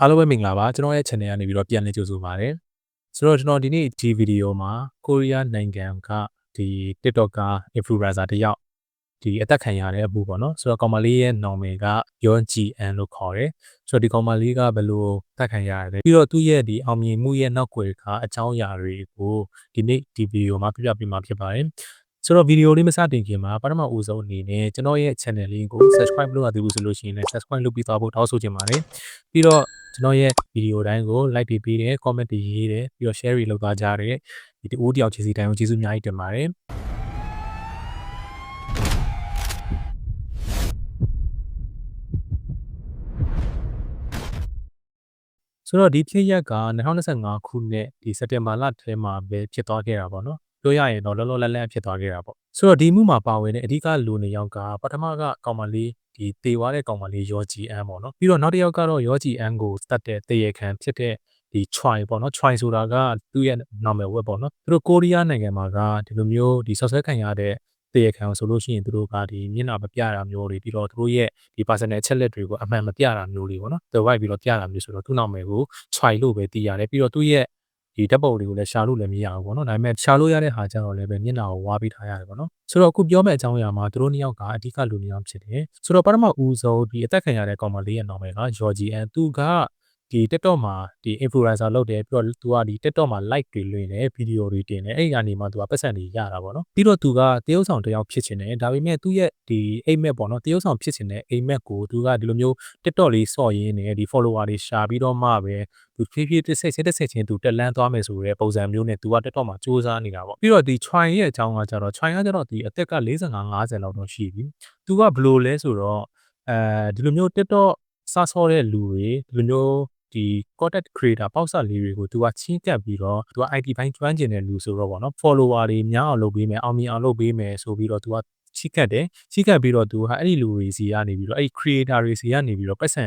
အားလုံးပဲမင်္ဂလာပါကျွန်တော်ရဲ့ channel ကနေပြီးတော့ပြန်လည်ကြိုဆိုပါရစေဆိုတော့ကျွန်တော်ဒီနေ့ဒီဗီဒီယိုမှာကိုရီးယားနိုင်ငံကဒီ TikToker influencer တယောက်ဒီအသက်ခံရတဲ့အမှုပေါ့နော်ဆိုတော့ကောင်မလေးရဲ့နာမည်က Yeon Ji An လို့ခေါ်တယ်ဆိုတော့ဒီကောင်မလေးကဘယ်လိုအသက်ခံရလဲပြီးတော့သူ့ရဲ့ဒီအောင်မြင်မှုရဲ့နောက်ွယ်ကအကြောင်းအရာတွေကိုဒီနေ့ဒီဗီဒီယိုမှာပြပြပေးမှာဖြစ်ပါတယ်ဆိုတော့ဗီဒီယိုလေးမစတင်ခင်မှာပထမဦးဆုံးအနေနဲ့ကျွန်တော်ရဲ့ channel လေးကို subscribe လုပ်ရသေးဘူးဆိုလို့ရှိရင်လည်း subscribe လုပ်ပြီးသွားဖို့တောင်းဆိုချင်ပါတယ်ပြီးတော့ ကျွန်တော်ရဲ့ဗီဒီယိုတိုင်းကို like တွေပေးတယ် comment တွေရေးတယ်ပြီးတော့ share တွေလုပ်သွားကြတယ်ဒီတူတယောက်ချင်းစီတိုင်းကိုကျေးဇူးအများကြီးတင်ပါတယ်ဆိုတော့ဒီဖြစ်ရက်က2025ခုနှစ်ဒီစက်တင်ဘာလထဲမှာပဲဖြစ်သွားခဲ့တာပေါ့နော်ပြောရရင်တော့လောလောလတ်လတ်ဖြစ်သွားခဲ့တာပေါ့ဆိုတော့ဒီမှုမှာပါဝင်တဲ့အဓိကလူနေယောက်ကပထမကကောင်မလေး ဒီတေသွားတဲ့ကောင်မလေးရောဂျီအန်ပေါ့နော်ပြီးတော့နောက်တစ်ယောက်ကတော့ရောဂျီအန်ကိုတတ်တဲ့တေရခံဖြစ်တဲ့ဒီ try ပေါ့နော် try ဆိုတာကသူ့ရဲ့နာမည်ဝက်ပေါ့နော်သူတို့ကိုရီးယားနိုင်ငံမှာကဒီလိုမျိုးဒီဆော့ဆွဲခံရတဲ့တေရခံဆိုလို့ရှိရင်သူတို့ကဒီမျက်နှာမပြတာမျိုးတွေပြီးတော့သူတို့ရဲ့ဒီ personal ချက်လက်တွေကိုအမှန်မပြတာမျိုးတွေပေါ့နော်သူဝိုက်ပြီးတော့ပြတာမျိုးဆိုတော့သူ့နာမည်ကို try လို့ပဲသိရတယ်ပြီးတော့သူ့ရဲ့ ဒီဓာတ်ပုံတွေကိုလည်းရှာလို့လည်းမရဘူးပေါ့နော်ဒါပေမဲ့ရှာလို့ရတဲ့ဟာကြတော့လည်းပဲမျက်နှာကိုဝါပေးထားရတယ်ပေါ့နော်ဆိုတော့အခုပြောမယ့်အကြောင်းအရာမှာသူတို့နှစ်ယောက်ကအဓိကလူနှစ်ယောက်ဖြစ်တယ်ဆိုတော့ပထမဦးဆုံးဒီအသက်ခံရတဲ့ကောင်မလေးရဲ့နာမည်က Georgie and သူက ဒီ TikTok မှာဒီ influencer လုပ်တယ်ပြီးတော့သူကဒီ TikTok မှာ like တွေလွှင့်တယ်ဗီဒီယိုတွေတင်တယ်အဲ့ဒီကနေမှသူကပတ်စံတွေရတာပေါ့နော်ပြီးတော့သူကတရုပ်ဆောင်တစ်ယောက်ဖြစ်ချင်တယ်ဒါပေမဲ့သူ့ရဲ့ဒီအိမ်မက်ပေါ့နော်တရုပ်ဆောင်ဖြစ်ချင်တဲ့အိမ်မက်ကိုသူကဒီလိုမျိုး TikTok လေးစော့ရင်းနဲ့ဒီ follower တွေရှာပြီးတော့မှပဲသူဖြည်းဖြည်းတစ်ဆက်ချင်းတစ်ဆက်ချင်းသူတက်လန်းသွားမယ်ဆိုတဲ့ပုံစံမျိုးနဲ့သူက TikTok မှာစူးစမ်းနေတာပေါ့ပြီးတော့ဒီ Choi ရဲ့အကြောင်းကကြတော့ Choi ကကြတော့ဒီအသက်က45 50လောက်တော့ရှိပြီသူကဘလို့လဲဆိုတော့အဲဒီလိုမျိုး TikTok စဆော့တဲ့လူတွေဒီလိုမျိုး ဒီ content creator ပေါက်ဆက်လေးတွေကိုသူကချင်းကပ်ပြီးတော့သူက IT ဘိုင်းကျွမ်းကျင်တဲ့လူဆိုတော့ဗောနော် follower တွေများအောင်လုပ်ပေးမယ်အောင်မြင်အောင်လုပ်ပေးမယ်ဆိုပြီးတော့သူကချီးကပ်တယ်ချီးကပ်ပြီးတော့သူကအဲ့ဒီလူတွေစီကနေပြီးတော့အဲ့ဒီ creator တွေစီကနေပြီးတော့ပတ်စံ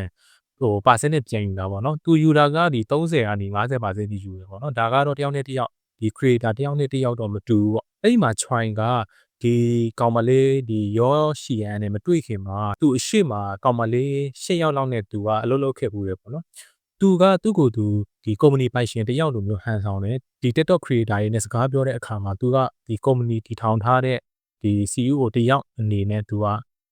ဟို percent နဲ့ပြန်ယူတာပေါ့နော်သူယူတာကဒီ30ကနေ50%တိယူတယ်ပေါ့နော်ဒါကတော့တယောက်နဲ့တယောက်ဒီ creator တယောက်နဲ့တယောက်တော့မတူဘူးပေါ့အဲ့ဒီမှာ try ကဒီကောင်မလေးဒီရောရှီယန်နဲ့မတွေ့ခင်မှာသူ့အရှိမကောင်မလေး၈ယောက်လောက်နဲ့သူကအလုပ်လုပ်ခဲ့ဘူးလေပေါ့နော် သူကသူ့ကိုယ်သူဒီကုမ္ပဏီပိုင်ရှင်တယောက်လိုမျိုးဟန်ဆောင်တယ်ဒီ TikTok creator တွေနဲ့စကားပြောတဲ့အခါမှာသူကဒီကုမ္ပဏီတည်ထောင်ထားတဲ့ဒီ CEO တယောက်အနေနဲ့သူက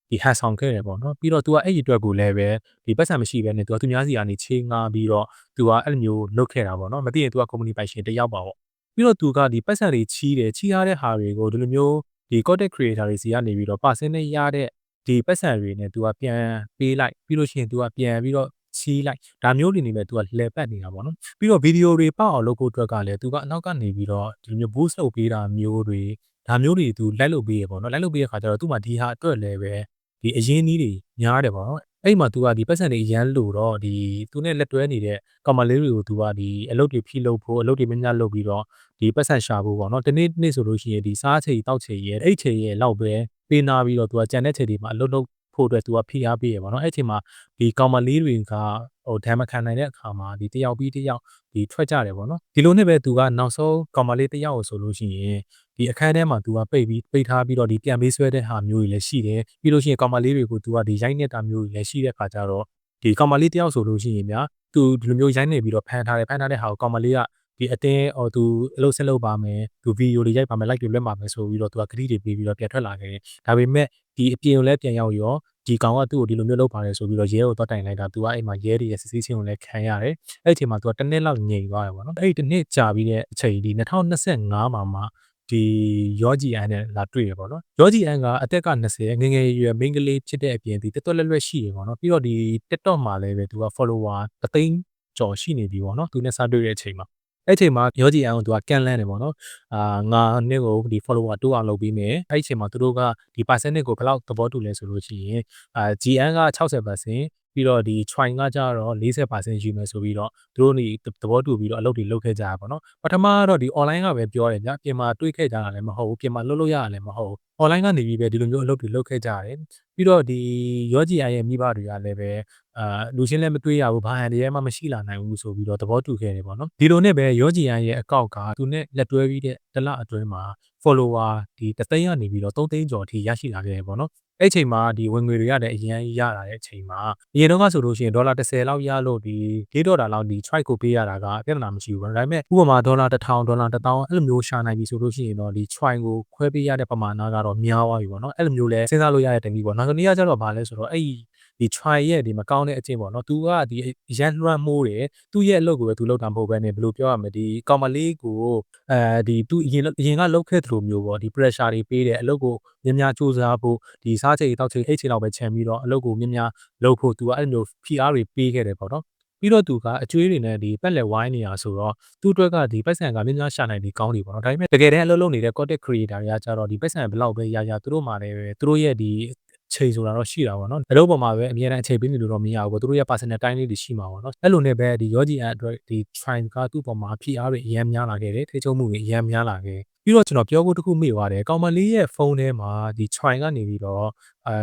ဒီဟန်ဆောင်ခဲ့တယ်ပေါ့နော်ပြီးတော့ तू ကအဲ့ဒီအတွက်ကိုလည်းပဲဒီပတ်စံမရှိဘဲနဲ့ तू ကသူများစီကနေချေးငှားပြီးတော့ तू ကအဲ့လိုမျိုးလုပ်ခဲ့တာပေါ့နော်မသိရင် तू ကကုမ္ပဏီပိုင်ရှင်တယောက်ပါပေါ့ပြီးတော့ तू ကဒီပတ်စံတွေချီးတယ်ချီးရတဲ့ဟာတွေကိုဒီလိုမျိုးဒီ content creator တွေစီကနေပြီးတော့ percent နဲ့ရတဲ့ဒီပတ်စံတွေနဲ့ तू ကပြန်ပေးလိုက်ပြီးလို့ရှိရင် तू ကပြန်ပြီးတော့ ချီးလိုက်ဒါမျိုးတွေနေမဲ့ तू ကလဲပတ်နေတာပေါ့နော်ပြီးတော့ဗီဒီယိုတွေပေါက်အောင်လုပ်ဖို့အတွက်ကလည်း तू ကအနောက်ကနေပြီးတော့ဒီလိုမျိုး boost လုပ်ပေးတာမျိုးတွေဒါမျိုးတွေ तू လိုက်လုပ်ပေးရပေါ့နော်လိုက်လုပ်ပေးရခါကျတော့ तू မှဒီဟာအတွက်လည်းပဲဒီအရင်နီးတွေများတယ်ပေါ့နော်အဲ့မှာ तू ကဒီပတ်စံတွေရမ်းလို့တော့ဒီ तू နဲ့လက်တွဲနေတဲ့ကောင်မလေးတွေကို तू ကဒီအလုပ်တွေဖြည့်လုပ်ဖို့အလုပ်တွေများများလုပ်ပြီးတော့ဒီပတ်စံရှာဖို့ပေါ့နော်တနေ့နေ့ဆိုလို့ရှိရင်ဒီစားချိန်တောက်ချိန်ရဲ့အဲ့ချိန်ရဲ့လောက်ပဲပေးနာပြီးတော့ तू ကကြံတဲ့ချိန်တွေမှာအလုပ်လုပ် ဖို့အတွက်သူကဖိအားပေးရပါတော့အဲ့ဒီချိန်မှာဒီကောင်မလေးတွေကဟိုဒဏ်မခံနိုင်တဲ့အခါမှာဒီတယောက်ပြီးတယောက်ဒီထွက်ကြတယ်ပေါ့နော်ဒီလိုနဲ့ပဲသူကနောက်ဆုံးကောင်မလေးတယောက်ကိုဆိုလို့ရှိရင်ဒီအခန်းထဲမှာသူကပိတ်ပြီးပိတ်ထားပြီးတော့ဒီပြန်ပေးဆွဲတဲ့ဟာမျိုးတွေလည်းရှိတယ်ပြီးလို့ရှိရင်ကောင်မလေးတွေကိုသူကဒီရိုက်နေတာမျိုးတွေလည်းရှိတဲ့အခါကျတော့ဒီကောင်မလေးတယောက်ဆိုလို့ရှိရင်များသူဒီလိုမျိုးရိုက်နေပြီးတော့ဖန်ထားတယ်ဖန်ထားတဲ့ဟာကိုကောင်မလေးကဒီအတင်းဟိုသူအလုပ်ဆက်လုပ်ပါမယ်သူဗီဒီယိုတွေရိုက်ပါမယ် like တွေလွှင့်ပါမယ်ဆိုပြီးတော့သူကခရီးတွေပေးပြီးတော့ပြန်ထွက်လာခဲ့တယ်ဒါပေမဲ့ ဒီအပြင်ကိုလည်းပြန်ရောက်ရောဒီကောင်ကသူ့ကိုဒီလိုမျိုးလုပ်ပါတယ်ဆိုပြီးတော့ရဲကိုတော့တိုင်လိုက်တာသူကအဲ့မှာရဲတွေရဲ့စစ်ဆေးခြင်းကိုလည်းခံရတယ်အဲ့ဒီအချိန်မှာသူကတစ်နှစ်လောက်ငြိမ်သွားတယ်ပေါ့နော်အဲ့ဒီတစ်နှစ်ကြာပြီးတဲ့အချိန်ဒီ2025မှာမှဒီယောဂျီအန်နဲ့လာတွေ့ရပေါ့နော်ယောဂျီအန်ကအသက်က20ငငယ်ရွယ်မိန်းကလေးဖြစ်တဲ့အပြင်ဒီတက်တွက်လက်လွက်ရှိရပေါ့နော်ပြီးတော့ဒီ TikTok မှာလည်းပဲသူက follower တသိန်းကျော်ရှိနေပြီပေါ့နော်သူနဲ့စတွေ့တဲ့အချိန်မှာ အဲ့ချိန်မှာယောဂျီအန်ကိုသူကကန်လန်းတယ်ပေါ့နော်အာငါနှစ်ကိုဒီ follower တိုးအောင်လုပ်ပြီးမယ်အဲ့ချိန်မှာသူတို့ကဒီ percentage ကိုဘယ်လောက်သဘောတူလဲဆိုလို့ရှိရင်အာ GN က60% ပြီးတော့ဒီ try ကကြတော့40%ယူမယ်ဆိုပြီးတော့သူတို့နေသဘောတူပြီးတော့အလုပ်တွေလုပ်ခဲ့ကြတာပေါ့နော်ပထမကတော့ဒီ online ကပဲပြောတယ်ဗျာပြင်မှာတွေးခဲ့ကြတာလည်းမဟုတ်ဘူးပြင်မှာလုပ်လို့ရတာလည်းမဟုတ်ဘူး online ကနေပြီးပဲဒီလိုမျိုးအလုပ်တွေလုပ်ခဲ့ကြတယ်ပြီးတော့ဒီရောဂျီအိုင်ရဲ့မိဘတွေကလည်းပဲအာလူချင်းလည်းမတွေးရဘူးဘာဟန်တည်းမှမရှိလာနိုင်ဘူးဆိုပြီးတော့သဘောတူခဲ့တယ်ပေါ့နော်ဒီလိုနဲ့ပဲရောဂျီအိုင်ရဲ့အကောင့်ကသူနဲ့လက်တွဲပြီးတဲ့တစ်လအတွင်းမှာ follower ဒီတသိန်းကနေပြီးတော့3သိန်းကျော်အထိရရှိလာခဲ့တယ်ပေါ့နော် အဲ့ချိန်မှာဒီဝင်ငွေတွေရတယ်အရင်ရလာတဲ့အချိန်မှာအရင်တော့ကဆိုလို့ရှိရင်ဒေါ်လာ30လောက်ရလို့ဒီ၄ဒေါ်လာလောက်ဒီ try ကိုပေးရတာကပြဿနာမရှိဘူးပေါ့ဒါပေမဲ့ဥပမာဒေါ်လာ1000ဒေါ်လာ1000အဲ့လိုမျိုးရှာနိုင်ပြီဆိုလို့ရှိရင်တော့ဒီ try ကိုခွဲပေးရတဲ့ပမာဏကတော့များသွားပြီပေါ့နော်အဲ့လိုမျိုးလဲစဉ်းစားလို့ရတဲ့တနည်းပေါ့နောက်တစ်နည်းကကျတော့ဘာလဲဆိုတော့အဲ့ ဒီ try ရဲ့ဒီမကောင်းတဲ့အကျင့်ပေါ့နော်။ तू ကဒီရန်လွှမ်းမိုးတယ်။သူ့ရဲ့အလုပ်ကိုပဲ तू လုပ်တာမဟုတ်ဘဲနဲ့ဘယ်လိုပြောရမလဲဒီကောင်မလေးကိုအဲဒီ तू အရင်အရင်ကလုပ်ခဲ့သလိုမျိုးပေါ့ဒီ pressure တွေပေးတယ်အလုပ်ကိုများများစူးစမ်းဖို့ဒီစားချိန်တောက်ချိန်အိတ်ချိန်လောက်ပဲခြံပြီးတော့အလုပ်ကိုများများလုပ်ဖို့ तू ကအဲ့လိုမျိုး PR တွေပေးခဲ့တယ်ပေါ့နော်။ပြီးတော့သူကအကျွေးတွေနဲ့ဒီပက်လက်ဝိုင်းနေတာဆိုတော့သူ့အတွက်ကဒီပိုက်ဆံကများများရှာနိုင်ပြီးကောင်းတယ်ပေါ့နော်ဒါပေမဲ့တကယ်တမ်းအလုပ်လုပ်နေတဲ့ content creator တွေကကျတော့ဒီပိုက်ဆံဘယ်လောက်ပဲရရသူတို့မှလည်းသူတို့ရဲ့ဒီ ချိန်ဆိုတာတော့ရှိတာပေါ့နော်အလုပ်ပေါ်မှာပဲအများအားအချိန်ပေးနေလို့တော့မရဘူးပေါ့သူတို့ရဲ့ personal time လေးတွေရှိမှာပေါ့နော်အဲ့လိုနဲ့ပဲဒီရောဂျီအန်အတွက်ဒီ try ကသူ့ပေါ်မှာ PR တွေအများများလာခဲ့တယ်ထိချုံမှုတွေအများများလာခဲ့ပြီးတော့ကျွန်တော်ပြောဖို့တခုမေ့သွားတယ်ကောင်မလေးရဲ့ဖုန်းထဲမှာဒီ try ကနေပြီးတော့ အဲ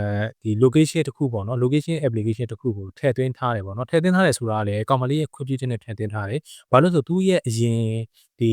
ဒီ location တခုပေါ့နော် location application တခုကိုထည့်သွင်းထားတယ်ပေါ့နော်ထည့်သွင်းထားတယ်ဆိုတာကလည်းကောင်မလေးရဲ့ခွင့်ပြုချက်နဲ့ထည့်သွင်းထားတယ်ဘာလို့လဲဆိုသူ့ရဲ့အရင်ဒီ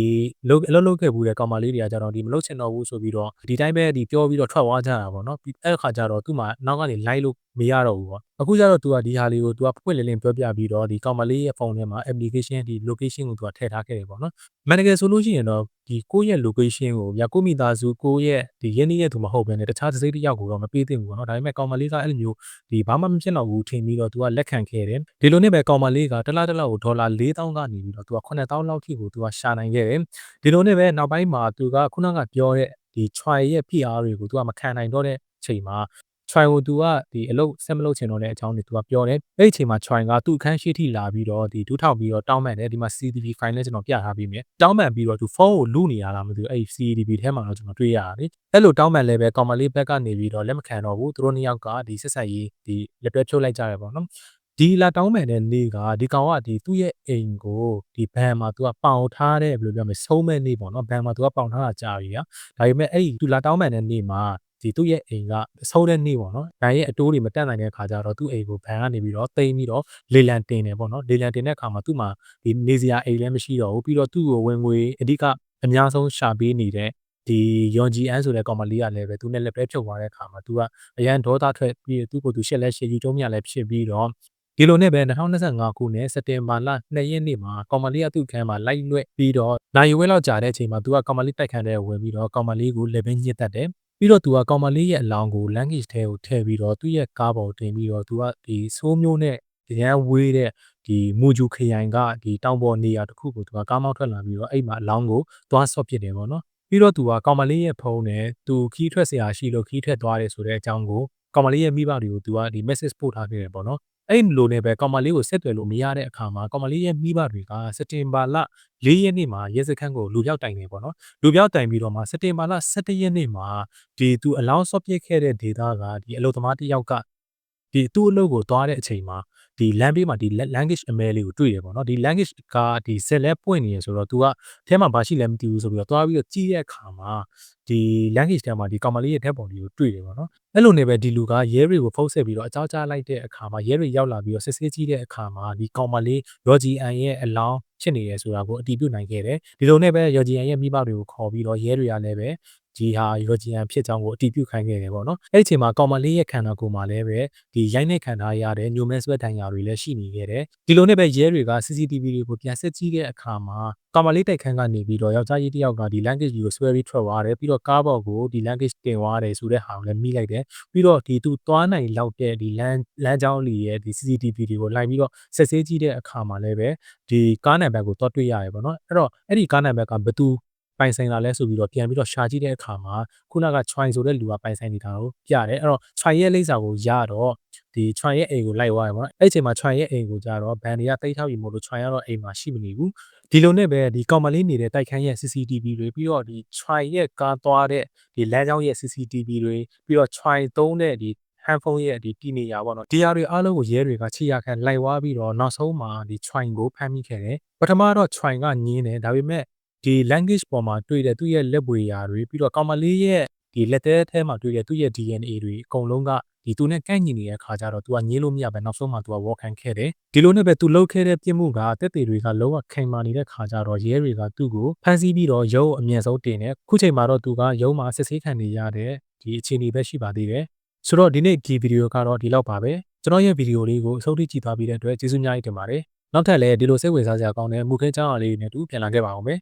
လုတ်အလုပ်လုပ်ခဲ့ဘူးတဲ့ကောင်မလေးတွေကကြတော့ဒီမလုပ်ချင်တော့ဘူးဆိုပြီးတော့ဒီတိုင်းပဲဒီပြောပြီးတော့ထွက်သွားကြတာပေါ့နော်အဲ့အခါကျတော့သူ့မှာနောက်ကနေ live လို့မရတော့ဘူးပေါ့အခုကျတော့ तू ကဒီဟာလေးကို तू ကဖွင့်လင်းလင်းပြောပြပြီးတော့ဒီကောင်မလေးရဲ့ဖုန်းထဲမှာ application ဒီ location ကို तू ကထည့်ထားခဲ့တယ်ပေါ့နော်မန်တကယ်ဆိုလို့ရှိရင်တော့ဒီကိုယ့်ရဲ့ location ကိုဗျာကိုမိသားစုကိုယ့်ရဲ့ဒီရင်းနှီးရဲ့သူမဟုတ်ဘဲနဲ့တခြားတစ်စိတ်တစ်ယောက်ကိုတော့မပေးသင့်ဘူးပေါ့နော် ော်နော်ဒါပေမဲ့ကောင်မလေးကအဲ့လိုမျိုးဒီဘာမှမဖြစ်တော့ဘူးထင်ပြီးတော့သူကလက်ခံခဲ့တယ်ဒီလိုနဲ့ပဲကောင်မလေးကတစ်လတစ်လကိုဒေါ်လာ4000ကနေပြီးတော့သူက9000လောက်ထိကိုသူကရှာနိုင်ခဲ့တယ်ဒီလိုနဲ့ပဲနောက်ပိုင်းမှာသူကခုနကပြောတဲ့ဒီ try ရဲ့ PR တွေကိုသူကမခံနိုင်တော့တဲ့ချိန်မှာ Choi ကိုသူကဒီအလုပ်ဆက်မလုပ်ချင်တော့တဲ့အကြောင်းတွေသူကပြောတယ်အဲ့ဒီအချိန်မှာ Choi ကသူ့အခန်းရှိထိလာပြီးတော့ဒီဒူးထောက်ပြီးတော့တောင်းပန်တယ်ဒီမှာ CCTV file နဲ့ကျွန်တော်ပြထားပြီးမြင်တောင်းပန်ပြီးတော့သူဖုန်းကိုလုနေရတာမသိဘူးအဲ့ဒီ CCTV ထဲမှာတော့ကျွန်တော်တွေ့ရတယ်အဲ့လိုတောင်းပန်လည်းပဲကောင်မလေးဘက်ကနေပြီးတော့လက်မခံတော့ဘူးသူတို့နှစ်ယောက်ကဒီဆက်ဆက်ရေးဒီလက်တွဲဖြုတ်လိုက်ကြတယ်ပေါ့နော်ဒီလာတောင်းပန်တဲ့နေ့ကဒီကောင်ကဒီသူ့ရဲ့အိမ်ကိုဒီဘန်မှာသူကပေါင်ထားတဲ့ဘယ်လိုပြောမလဲဆုံးမဲ့နေ့ပေါ့နော်ဘန်မှာသူကပေါင်ထားတာကြာပြီကဒါပေမဲ့အဲ့ဒီသူလာတောင်းပန်တဲ့နေ့မှာ ဒီသူ့ရဲ့အိမ်ကဆုံးတဲ့နေ့ပေါ့နော်။ဘန်ရဲ့အတိုးတွေမတက်နိုင်တဲ့အခါကျတော့သူ့အိမ်ကိုဘန်ကနေပြီးတော့တိမ်ပြီးတော့လေလံတင်တယ်ပေါ့နော်။လေလံတင်တဲ့အခါမှာသူ့မှာဒီနေစရာအိမ်လည်းမရှိတော့ဘူး။ပြီးတော့သူ့ကိုဝင်ငွေအဓိကအများဆုံးရှာပေးနေတဲ့ဒီယွန်ဂျီအန်ဆိုတဲ့ကောင်မလေးကလည်းပဲသူနဲ့လက်ပဲဖြုတ်သွားတဲ့အခါမှာသူကအရန်ဒေါသထွက်ပြီးသူ့ကိုသူရှက်လက်ရှက်ယူတုံးမြလည်းဖြစ်ပြီးတော့ဒီလိုနဲ့ပဲ2025ခုနှစ်စက်တင်ဘာလ2ရက်နေ့မှာကောင်မလေးကသူ့ခန်းမှာလိုက်လွှဲပြီးတော့နိုင်ဝဲလောက်ကြာတဲ့အချိန်မှာသူကကောင်မလေးတိုက်ခန်းထဲဝင်ပြီးတော့ကောင်မလေးကိုလက်ပဲညှစ်တတ်တယ် ပြီးတော့သူကကောင်မလေးရဲ့အလောင်းကို language ထဲကိုထည့်ပြီးတော့သူ့ရဲ့ကားပေါ်တင်ပြီးတော့သူကဒီဆိုးမျိုးနဲ့ရန်ဝေးတဲ့ဒီမူဂျူခရိုင်ကဒီတောင်ပေါ်နေရာတစ်ခုကိုသူကကားမောင်းထွက်လာပြီးတော့အဲ့မှာအလောင်းကိုသွားဆော့ပစ်တယ်ပေါ့နော်ပြီးတော့သူကကောင်မလေးရဲ့ဖုန်းနဲ့သူခီးထွက်ဆရာရှိလို့ခီးထွက်သွားတယ်ဆိုတဲ့အကြောင်းကိုကောင်မလေးရဲ့မိဘတွေကိုသူကဒီ message ပို့ထားခဲ့တယ်ပေါ့နော် အဲ့လိုနဲ့ပဲကောင်မလေးကိုဆက်သွယ်လို့မရတဲ့အခါမှာကောင်မလေးရဲ့မိဘတွေကစက်တင်ဘာလ၄ရက်နေ့မှာရဲစခန်းကိုလူပြောက်တိုင်နေပေါ့နော်လူပြောက်တိုင်ပြီးတော့မှစက်တင်ဘာလ17ရက်နေ့မှာဒီသူအလောင်းဆော့ပြစ်ခဲ့တဲ့ဒေတာကဒီအလုသမားတစ်ယောက်ကဒီသူ့အလုပ်ကိုသွားတဲ့အချိန်မှာ ဒီ land ဘေးမှာဒီ language email လေးကိုတွေ့ရပေါ့နော်ဒီ language ကဒီဆက်လက်ပွင့်နေရဆိုတော့ तू ကအဲမှာဘာရှိလဲမသိဘူးဆိုပြီးတော့သွားပြီးတော့ကြည့်တဲ့အခါမှာဒီ language ထဲမှာဒီကောင်မလေးရဲ့ tab ပုံလေးကိုတွေ့တယ်ပေါ့နော်အဲ့လိုနေပဲဒီလူကရဲတွေကိုဖုန်းဆက်ပြီးတော့အကြောင်းကြားလိုက်တဲ့အခါမှာရဲတွေရောက်လာပြီးတော့စစ်ဆေးကြည့်တဲ့အခါမှာဒီကောင်မလေးရော်ဂျီအန်ရဲ့အလောင်းဖြစ်နေရဆိုတာကိုအတည်ပြုနိုင်ခဲ့တယ်ဒီလိုနဲ့ပဲရော်ဂျီအန်ရဲ့မိဘတွေကိုခေါ်ပြီးတော့ရဲတွေကလည်းပဲ ဒီဟာရောဂျီယန်ဖြစ်ကြောင်းကိုအတည်ပြုခိုင်းခဲ့တယ်ပေါ့နော်အဲ့ဒီအချိန်မှာကောင်မလေးရဲ့ခန္ဓာကိုယ်မှာလည်းပဲဒီရိုက်နှက်ခံထားရတဲ့ညိုမဲဆွဲတန်ရာတွေလည်းရှိနေခဲ့တယ်ဒီလိုနဲ့ပဲရဲတွေက CCTV တွေကိုပြန်စစ်ကြည့်တဲ့အခါမှာကောင်မလေးတိုက်ခန်းကနေပြီးတော့ယောက်ျားကြီးတစ်ယောက်ကဒီ language ကိုဆွဲပြီးထွက်သွားတယ်ပြီးတော့ကားပေါ်ကိုဒီ language တင်သွားတယ်ဆိုတဲ့ဟာကိုလည်းမိလိုက်တယ်ပြီးတော့ဒီသူသွားနိုင်လောက်တဲ့ဒီလမ်းလမ်းကြောင်းလီရဲ့ဒီ CCTV တွေကိုလိုက်ပြီးတော့ဆက်ဆေးကြည့်တဲ့အခါမှာလည်းပဲဒီကားနံပါတ်ကိုတော့တွေ့ရတယ်ပေါ့နော်အဲ့တော့အဲ့ဒီကားနံပါတ်ကဘယ်သူ ပိုင်ဆိုင်လာလဲဆိုပြီးတော့ပြန်ပြီးတော့ရှာကြည့်တဲ့အခါမှာခုနက try ဆိုတဲ့လူကပိုင်ဆိုင်နေတာကိုပြတယ်အဲ့တော့ try ရဲ့လိပ်စာကိုရတော့ဒီ try ရဲ့အိမ်ကိုလိုက်သွားရပါတော့အဲ့ချိန်မှာ try ရဲ့အိမ်ကိုကြတော့ဘန်တွေကတိတ်ထောက်ပြီးမို့လို့ try ရတော့အိမ်မှာရှိမနေဘူးဒီလိုနဲ့ပဲဒီကောင်မလေးနေတဲ့တိုက်ခန်းရဲ့ CCTV တွေပြီးတော့ဒီ try ရဲ့ကားသွားတဲ့ဒီလမ်းကြောင်းရဲ့ CCTV တွေပြီးတော့ try သုံးတဲ့ဒီ handphone ရဲ့ဒီတီနေရပေါ့နော်ဒီဟာတွေအားလုံးကိုရဲတွေကခြေရခံလိုက်ဝါပြီးတော့နောက်ဆုံးမှာဒီ try ကိုဖမ်းမိခဲ့တယ်ပထမတော့ try ကညင်းတယ်ဒါပေမဲ့ ဒီ language ပေါ်မှာတွေ့တဲ့သူ့ရဲ့လက်ပွေရာတွေပြီးတော့ကောင်မလေးရဲ့ဒီလက်သေးထဲမှာတွေ့တဲ့သူ့ရဲ့ DNA တွေအကုန်လုံးကဒီသူနဲ့ကန့်ညီနေတဲ့ခါကျတော့ तू ကညင်းလို့မရပဲနောက်ဆုံးမှ तू ကဝေါ်ခံခဲ့တယ်ဒီလိုနဲ့ပဲ तू လှုပ်ခဲ့တဲ့ပြစ်မှုကတက်သေးတွေကလုံးဝခိုင်မာနေတဲ့ခါကျတော့ရဲတွေကသူ့ကိုဖမ်းဆီးပြီးတော့ရုံးအမြင့်ဆုံးတင်တယ်ခုချိန်မှာတော့ तू ကရုံးမှာစစ်ဆေးခံနေရတဲ့ဒီအခြေအနေပဲရှိပါသေးတယ် ဆိုတော့ဒီနေ့ဒီဗီဒီယိုကတော့ဒီလောက်ပါပဲကျွန်တော်ရဲ့ဗီဒီယိုလေးကိုအဆုံးထိကြည့်သွားပြီးတဲ့အတွက်ကျေးဇူးများကြီးတင်ပါတယ်နောက်ထပ်လည်းဒီလိုစိတ်ဝင်စားစရာကောင်းတဲ့မူခင်းချောင်းအလေးတွေနဲ့တူပြန်လာခဲ့ပါအောင်မယ်